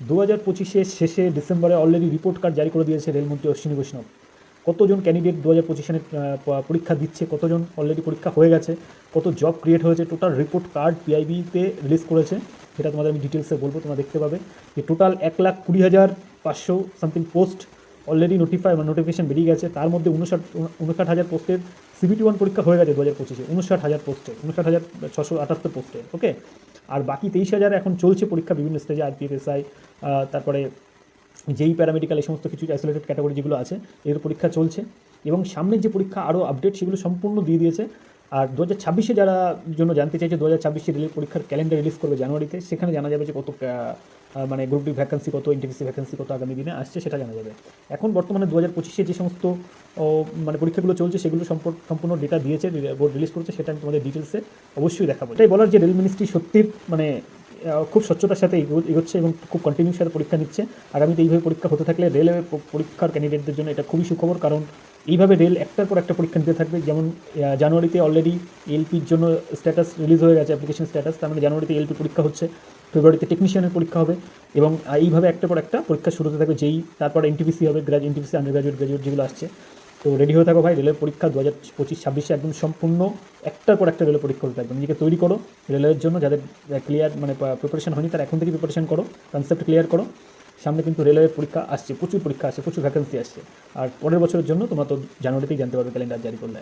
দু হাজার পঁচিশের শেষে ডিসেম্বরে অলরেডি রিপোর্ট কার্ড জারি করে দিয়েছে রেলমন্ত্রী অশ্বিনী বৈষ্ণব। কতজন ক্যান্ডিডেট দু হাজার পঁচিশে পরীক্ষা দিচ্ছে, কতজন অলরেডি পরীক্ষা হয়ে গেছে, কত জব ক্রিয়েট হয়েছে টোটাল রিপোর্ট কার্ড পিআইবিতে রিলিজ করেছে, সেটা তোমাদের আমি ডিটেলসে বলব, তোমরা দেখতে পাবে। যে টোটাল এক লাখ কুড়ি হাজার পাঁচশো something post already notify notification বেরিয়ে গেছে, তার মধ্যে উনষাট উনষাট হাজার পোস্টের সিবিটি ওয়ান পরীক্ষা হয়ে গেছে দু হাজার পঁচিশে, উনষাট হাজার পোস্টে, উনষাট হাজার ছশো আটাত্তর পোস্টে ওকে আর বাকি তেইশ হাজার এখন চলছে পরীক্ষা বিভিন্ন স্টেজে আরপিএফএসআই তারপরে যেই প্যারামেডিক্যাল এই সমস্ত কিছু আইসোলেটেড ক্যাটাগরি যেগুলো আছে এর পরীক্ষা চলছে। এবং সামনের যে পরীক্ষা, আরও আপডেট সেগুলো সম্পূর্ণ দিয়ে দিয়েছে। আর দু হাজার ছাব্বিশে যারা জন্য জানতে চাইছে, দু হাজার ছাব্বিশে রেলের পরীক্ষার ক্যালেন্ডার রিলিজ করবে জানুয়ারিতে, সেখানে জানা যাবে যে কত মানে গ্রুপ ডি ভ্যাকেন্সি কত ইন্টিভিসি ভ্যাকেন্সি কত আগামী দিনে আসছে, সেটা জানা যাবে। এখন বর্তমানে দু হাজার পঁচিশে যে সমস্ত মানে পরীক্ষাগুলো চলছে, সেগুলো সম্পূর্ণ ডেটা দিয়েছে বোর্ড রিলিজ করেছে, সেটা আমি তোমাদের ডিটেলসে অবশ্যই দেখাবো। এটাই বলার যে রেল মিনিস্ট্রি সত্যি মানে খুব স্বচ্ছতার সাথে এগো- এগোচ্ছে এবং খুব কন্টিনিউর সাথে পরীক্ষা নিচ্ছে। আগামীতে এইভাবে পরীক্ষা হতে থাকলে রেলওয়ে পরীক্ষার ক্যান্ডিডেটদের জন্য এটা খুবই সুখবর, কারণ এইভাবে রেল একটার পর একটা পরীক্ষা নিতে থাকবে। যেমন জানুয়ারিতে অলরেডি এলপির জন্য স্ট্যাটাস রিলিজ হয়ে গেছে অ্যাপ্লিকেশন স্ট্যাটাস তার মানে জানুয়ারিতে এলপি পরীক্ষা হচ্ছে, ফেব্রুয়ারিতে টেকনিশিয়ানের পরীক্ষা হবে এবং এইভাবে একটার পর একটা পরীক্ষা শুরু হতে থাকবে, যেই, তারপর এনটিপিসি হবে grad NTPC undergraduate graduate যেগুলো আসছে। তো রেডি হয়ে থাকো ভাই, রেলের পরীক্ষা দু হাজার পঁচিশ, ছাব্বিশে একদম সম্পূর্ণ একটার পর একটা রেলের পরীক্ষা হতে একদম নিজেকে তৈরি করো রেলের জন্য, যাদের ক্লিয়ার মানে প্রিপারেশন হয়নি, তারা এখন থেকে প্রিপারেশন করো কনসেপ্ট ক্লিয়ার করো। সামনে কিন্তু রেলওয়ের পরীক্ষা আসছে, প্রচুর পরীক্ষা আসছে, প্রচুর ভ্যাকেন্সি আসছে। আর পরের বছরের জন্য তোমরা তো জানুয়ারিতেই জানতে পারবে ক্যালেন্ডার জারি করলে।